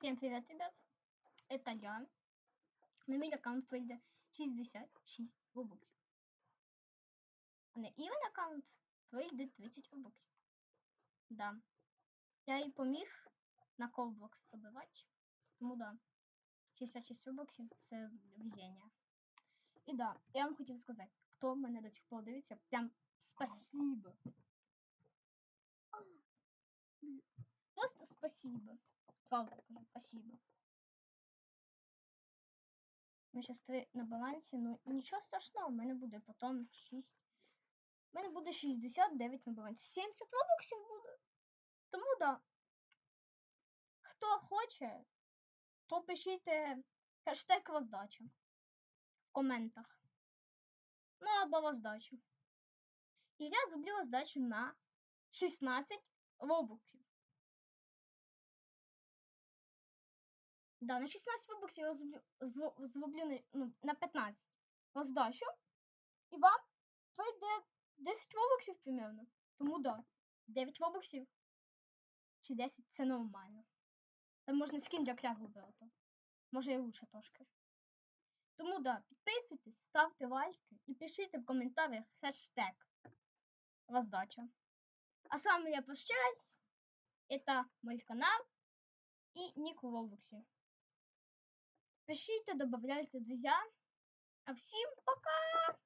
Всем привет, ребят. Это я. На мій аккаунт вийде 66 робоксів. А на Іван аккаунт вийде 30 робоксів. Да. Я їй поміг на колбокс забивати. Тому да. 66 робоксів це везіння. І да, я вам хотів сказати, хто мене до цих пор дивиться, прям спасибо. Просто спасибо. Правда спасибо. Ми зараз три на балансі, ну нічого страшного, в мене буде потім 6. У мене буде 69 на балансі. 70 робоксів буде. Тому да. Хто хоче, то пишіть хештег роздача в коментах. Ну або роздачу. І я зроблю роздачу на 16 робоксів. Да, на 16 робоксів я зроблю, на, ну, на 15 роздачу. І вам пройде 10 робоксів примерно. Тому да, 9 робоксів чи 10 це нормально. Там можна скін для кля зробити. Може і лучше трошки. Тому да, підписуйтесь, ставте лайки і пишіть в коментарях хештег роздача. А с вами я прощаюсь. Это мой канал и ник в Роблоксе. Пишите, добавляйте друзья. А всем пока!